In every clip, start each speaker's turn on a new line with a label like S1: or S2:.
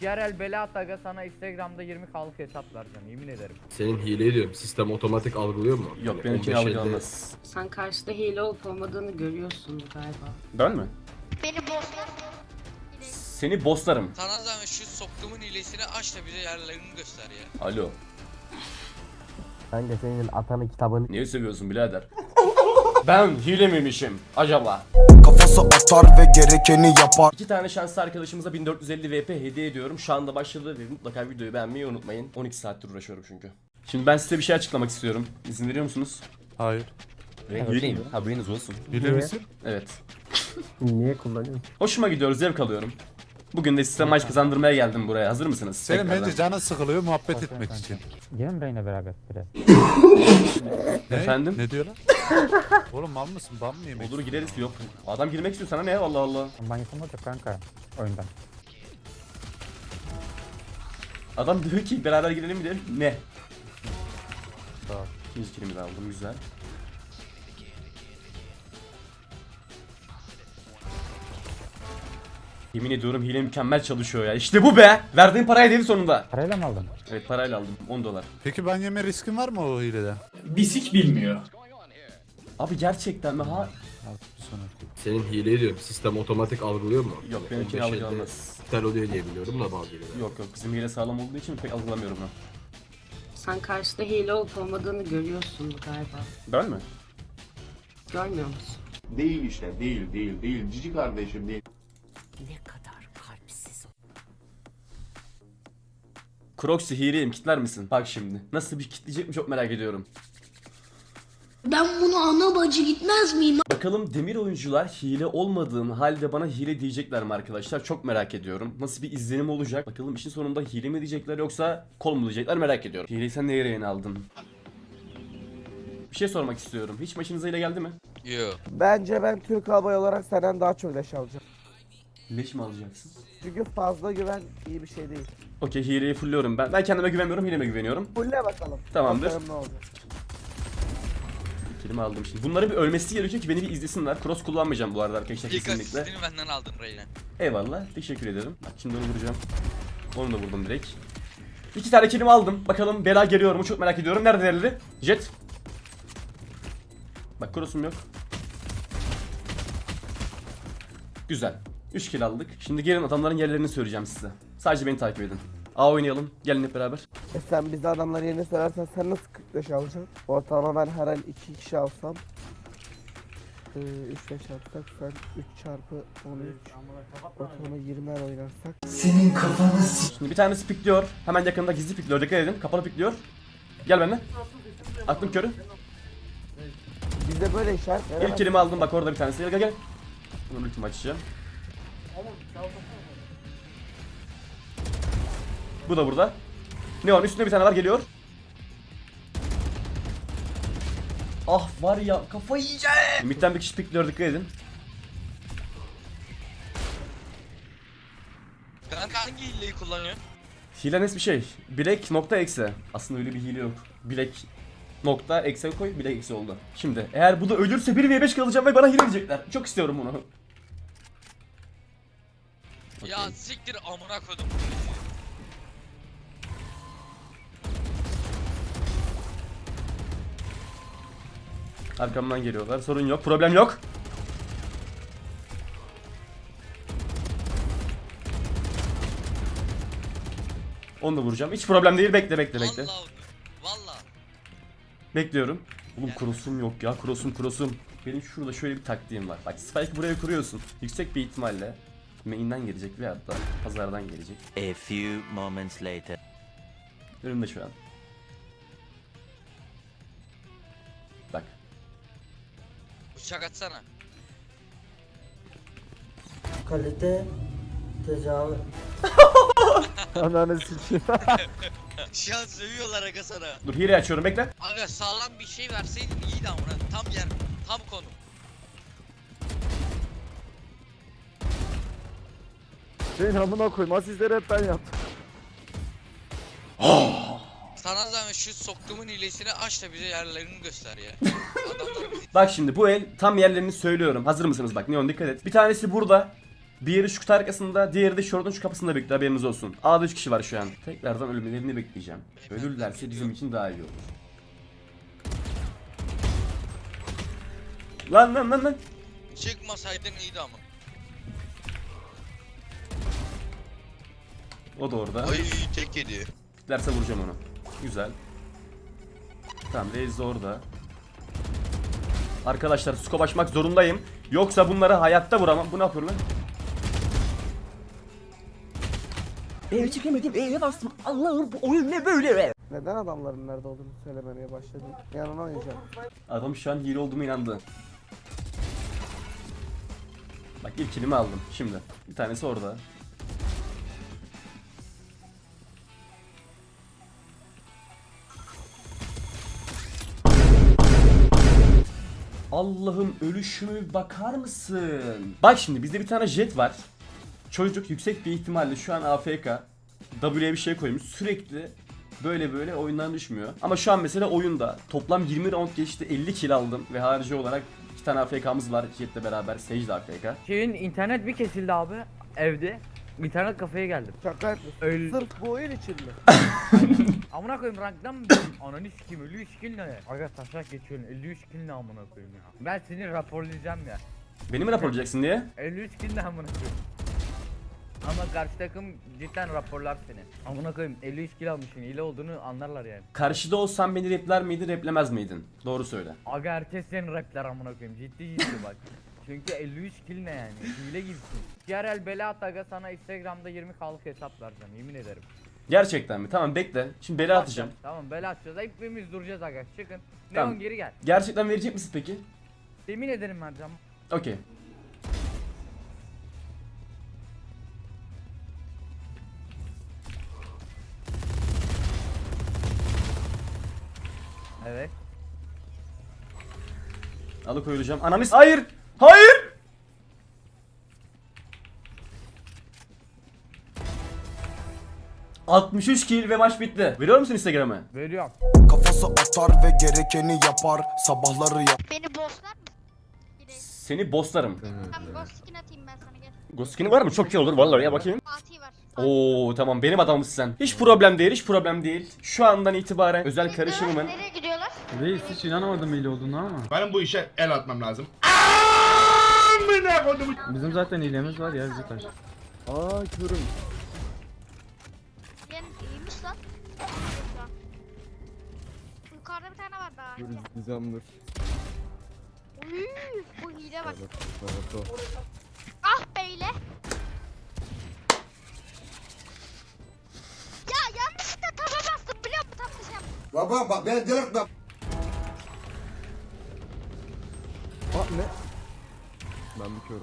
S1: Yarel Belat Aga sana Instagram'da 20k'lık hesap vereceğim yemin ederim.
S2: Senin hile ediyorum. Sistem otomatik algılıyor mu?
S3: Yok benimkini
S2: 15 elde-
S3: algılamaz.
S4: Sen karşıda hile olup olmadığını görüyorsun galiba.
S3: Ben mi?
S5: Beni boz.
S3: Seni bosslarım.
S6: Sana zahmet şu soktuğumun hilesini aç da bize yerlerini göster ya.
S3: Alo.
S7: Kanka senin atanın kitabını
S3: Niye seviyorsun birader? ben hile miymişim acaba?
S8: Kafası atar ve gerekeni yapar
S3: İki tane şanslı arkadaşımıza 1450 VP hediye ediyorum. Şu anda başladı ve mutlaka videoyu beğenmeyi unutmayın. 12 saattir uğraşıyorum çünkü. Şimdi ben size bir şey açıklamak istiyorum. İzin veriyor musunuz?
S9: Hayır.
S3: Hüleyim. Haberiniz olsun.
S9: Hile misin?
S3: Evet.
S7: niye kullanıyorsun?
S3: Hoşuma gidiyor, zevk alıyorum. Bugün de size maç kazandırmaya geldim buraya. Hazır mısınız?
S9: Senin
S3: Tekrardan.
S9: bence canın sıkılıyor muhabbet etmek için.
S7: Gelin Reyna beraber bire.
S9: Ne?
S3: Efendim?
S9: Ne diyorlar? Oğlum mal mısın? Ban mı yemek?
S3: Olur gireriz yok. Adam girmek istiyor sana ne Allah Allah.
S7: Ben yapamadım kanka oyundan.
S3: Adam diyor ki beraber girelim mi dedim. Ne?
S7: Tamam.
S3: İkinci kilimi de aldım güzel. Yemin ediyorum hile mükemmel çalışıyor ya. İşte bu be. Verdiğim paraya değil sonunda.
S7: Parayla mı aldın?
S3: Evet parayla aldım 10 dolar.
S9: Peki ben yeme riskin var mı o hilede?
S10: Bisik bilmiyor.
S3: Abi gerçekten mi? Ha?
S9: Artık bir sonra.
S2: Senin hile ediyorum. Sistem otomatik algılıyor mu?
S3: Yok, benimkini
S2: 15 elde
S3: algılamaz.
S2: İptal oluyor diye biliyorum da bazı hileler.
S3: Yok yok bizim hile sağlam olduğu için pek algılamıyorum ben.
S4: Sen karşıda hile olup olmadığını görüyorsun galiba.
S3: Ben mi?
S4: Görmüyor musun?
S11: Değil işte değil değil değil cici kardeşim değil.
S4: Ne kadar kalpsiz.
S3: Crocsy hileyim kitler misin? Bak şimdi. Nasıl bir kitleyecek mi çok merak ediyorum.
S5: Ben bunu ana bacı gitmez miyim?
S3: Bakalım demir oyuncular hile olmadığım halde bana hile diyecekler mi arkadaşlar? Çok merak ediyorum. Nasıl bir izlenim olacak? Bakalım işin sonunda hile mi diyecekler yoksa kol mu diyecekler merak ediyorum. Hileyi sen neye yayın aldın? Bir şey sormak istiyorum. Hiç başınıza hile geldi mi?
S6: Yo.
S12: Bence ben Türk Hava olarak senden daha çok leş alacağım.
S3: Leş mi alacaksın?
S12: Çünkü fazla güven iyi bir şey değil.
S3: Okey hileyi fulluyorum ben. Ben kendime güvenmiyorum hileme güveniyorum.
S12: Fulle bakalım.
S3: Tamamdır.
S12: Bakalım ne olacak.
S3: Kelime aldım şimdi. Bunların bir ölmesi gerekiyor ki beni bir izlesinler. Cross kullanmayacağım bu arada arkadaşlar
S6: İlk
S3: kesinlikle.
S6: asistini benden aldın Reyna.
S3: Eyvallah. Teşekkür ederim. Bak şimdi onu vuracağım. Onu da vurdum direkt. İki tane kelime aldım. Bakalım bela geliyor mu çok merak ediyorum. Nerede diğerleri? Jet. Bak cross'um yok. Güzel. 3 kill aldık. Şimdi gelin adamların yerlerini söyleyeceğim size. Sadece beni takip edin. A oynayalım. Gelin hep beraber.
S12: E sen bize adamları yerine söylersen sen nasıl 45 alacaksın? Ortalama ben her an 2 kişi alsam. Ee, 3 5 yapsak sen 3 çarpı 13 ortalama 20 er oynarsak
S3: Şimdi bir tanesi pikliyor. Hemen yakında gizli pikliyor. Dikkat edin. Kapalı pikliyor. Gel benimle. Aklım körü.
S12: bize böyle işaret
S3: İlk kelime aldım. Bak orada bir tanesi. Gel gel gel. Bunu ultimi açacağım. Bu da burada. Neon üstünde bir tane var geliyor. Ah var ya kafayı yiyeceğim. Midden bir kişi pikliyor dikkat edin.
S6: Kanka hangi hileyi kullanıyorsun?
S3: Hile nasıl bir şey? Bilek nokta eksi. Aslında öyle bir hile yok. Bilek nokta eksi koy bilek eksi oldu. Şimdi eğer bu da ölürse 1v5 kalacağım ve bana hile diyecekler. Çok istiyorum bunu.
S6: Ya siktir amına koydum.
S3: Arkamdan geliyorlar. Sorun yok. Problem yok. Onu da vuracağım. Hiç problem değil. Bekle bekle bekle.
S6: Vallahi Valla.
S3: Bekliyorum. Oğlum cross'um yok ya. Cross'um cross'um. Benim şurada şöyle bir taktiğim var. Bak spike buraya kuruyorsun. Yüksek bir ihtimalle main'den gelecek veya da pazardan gelecek.
S10: A few moments later.
S3: Önümde şu an.
S6: Bıçak atsana.
S12: Kalite tecavüz. Ananı sikeyim.
S6: Şu an sövüyorlar aga sana.
S3: Dur hile açıyorum bekle.
S6: Aga sağlam bir şey verseydin iyiydi amına. Tam yer. Tam konu.
S12: Senin amına koyayım asistleri hep ben yaptım.
S6: Sana zahmet şu soktuğumun hilesini aç da bize yerlerini göster ya. Adamlar bizi
S3: Bak şimdi bu el tam yerlerini söylüyorum. Hazır mısınız bak Neon dikkat et. Bir tanesi burada. Diğeri şu kutu arkasında, diğeri de şortun şu kapısında bekliyor haberiniz olsun. A'da 3 kişi var şu an. Tekrardan ölmelerini bekleyeceğim. Ölürlerse bizim için daha iyi olur. Lan lan lan lan.
S6: Çıkmasaydın iyiydi ama.
S3: O da orada.
S6: Ay tek yedi.
S3: Derse vuracağım onu. Güzel. Tamam Reis de orada. Arkadaşlar scope açmak zorundayım. Yoksa bunları hayatta vuramam. Bu ne yapıyor lan?
S12: Eve çekemedim eve bastım. Allah'ım bu oyun ne böyle? Neden adamların nerede olduğunu söylememeye başladın? Yanına oynayacağım.
S3: Adam şu an hile olduğuma inandı. Bak ilk kilimi aldım şimdi. Bir tanesi orada. Allah'ım ölüşüme bir bakar mısın? Bak şimdi bizde bir tane jet var. Çocuk yüksek bir ihtimalle şu an AFK. W'ye bir şey koymuş. Sürekli böyle böyle oyundan düşmüyor. Ama şu an mesela oyunda toplam 20 round geçti 50 kill aldım ve harici olarak iki tane AFK'mız var Jet'le beraber Sage de AFK.
S1: Şeyin internet bir kesildi abi evde. İnternet kafeye geldim.
S12: Şaka.
S1: Öyle.
S12: Sırf bu oyun için mi?
S1: Amına koyayım ranktan mı? Ananı sikeyim 53 kill ne? Aga taşak geçiyorsun 53 kill ne amına koyayım ya. Ben seni raporlayacağım ya.
S3: Beni mi raporlayacaksın diye?
S1: 53 kill ne amına koyayım. Ama karşı takım cidden raporlar seni. Amına koyayım 53 kill almışsın hile olduğunu anlarlar yani.
S3: Karşıda olsan beni repler miydin replemez miydin? Doğru söyle.
S1: Aga herkes seni rapler amına koyayım ciddi ciddi bak. Çünkü 53 kill ne yani? Hile gibisin. Diğer el bela at aga sana Instagram'da 20k'lık hesap vereceğim yemin ederim.
S3: Gerçekten mi? Tamam bekle. Şimdi bela atacağım.
S1: Tamam bela atacağız. Hepimiz duracağız aga. Çıkın.
S3: Tamam.
S1: Neon geri gel.
S3: Gerçekten verecek misin peki?
S1: Yemin ederim vereceğim.
S3: Okey.
S1: Evet.
S3: Alıkoyulacağım. Ananı Hayır! Hayır! ...63 kill ve maç bitti. Veriyor musun Instagram'ı?
S1: Veriyorum.
S8: Kafası atar ve gerekeni yapar Sabahları yap
S5: Beni bosslar mı?
S3: Seni bosslarım.
S5: Tamam skin atayım ben sana gel.
S3: Ghost skin'i var mı? Çok iyi olur vallahi ya bakayım.
S5: Fatih var.
S3: Oo tamam benim adamımsın sen. Hiç problem değil, hiç problem değil. Şu andan itibaren özel karışımımın
S5: Nereye gidiyorlar?
S7: Reis hiç inanamadım hile olduğunu ama.
S11: Benim bu işe el atmam lazım.
S7: Bizim zaten hilemiz var ya bizi taş.
S12: Aa körüm.
S5: Yani iyiymiş lan. Yukarıda bir tane var daha.
S12: Gizemdir.
S5: Uy, bu hile bak. Ah beyle. Ya yanlışlıkla taba bastım biliyor musun tatlışım?
S8: Baba bak ben direkt bak
S12: Aa ne? Ben
S5: lan.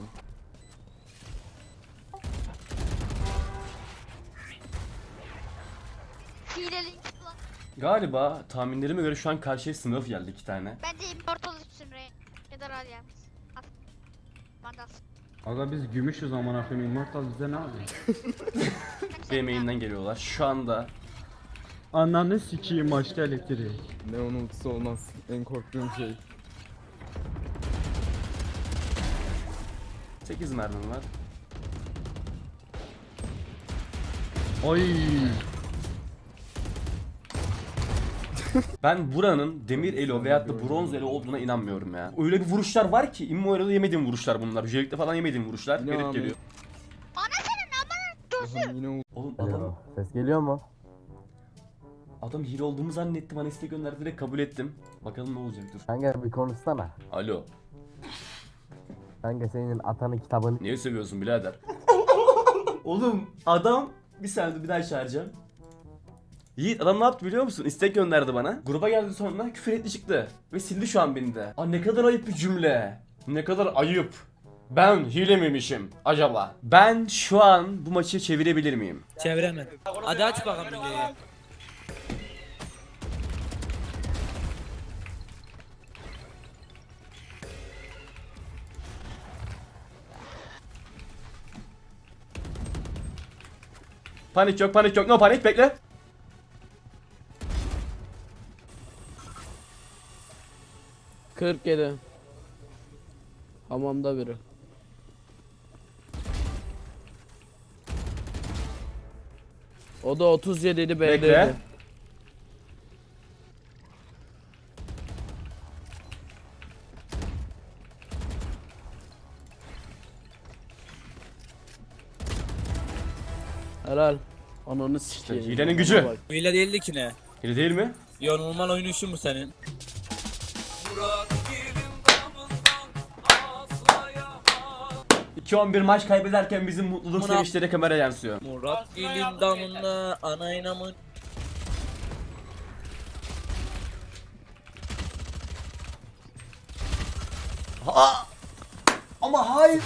S3: galiba tahminlerime göre şu an karşıya sınıf geldi iki tane.
S5: Bence immortal üstün re. Ya da radyans. Al. Mandal.
S7: Aga biz gümüşüz amına koyayım. Immortal bize ne yapıyor?
S3: BM'inden geliyorlar. Şu anda
S7: Ananı sikeyim maçta elektriği.
S12: Ne onun ultisi olmaz. En korktuğum şey.
S3: 8 mermim var.
S7: Ay.
S3: Ben buranın demir elo veyahut da bronz elo olduğuna inanmıyorum ya. Öyle bir vuruşlar var ki immo elo'da yemediğim vuruşlar bunlar. Yücelikte falan yemediğim vuruşlar.
S12: Ne abi?
S3: geliyor.
S5: Ana senin amına gözü.
S12: Yine
S3: Oğlum adam,
S7: Ses geliyor mu?
S3: adam hile olduğumu zannetti bana istek gönderdi direkt kabul ettim. Bakalım ne olacak dur.
S7: Kanka bir konuşsana.
S3: Alo.
S7: Kanka senin atanın kitabını
S3: Niye seviyorsun birader? Oğlum adam bir saniye bir daha çağıracağım. Yiğit adam ne yaptı biliyor musun? İstek gönderdi bana. Gruba geldi sonra küfür etti çıktı. Ve sildi şu an beni de. Aa ne kadar ayıp bir cümle. Ne kadar ayıp. Ben hile miymişim acaba? Ben şu an bu maçı çevirebilir miyim?
S10: Çeviremem. Hadi aç bakalım videoyu.
S3: Panik yok panik yok. No panik bekle.
S12: Kırk yedi. Hamamda biri. O da 37 idi
S3: Bekle. B'deydi.
S12: Helal. Ananı
S3: İşte
S12: sikeyim.
S3: hilenin gücü.
S12: Bak.
S10: Bu hile değildi ki ne?
S3: Hile değil mi?
S10: Ya normal oynayışın bu senin.
S3: 2-11 maç kaybederken bizim mutluluk
S10: Murat-
S3: sevinçleri kameraya yansıyor.
S10: Murat gelin damına anayına mı?
S3: Ama hayır.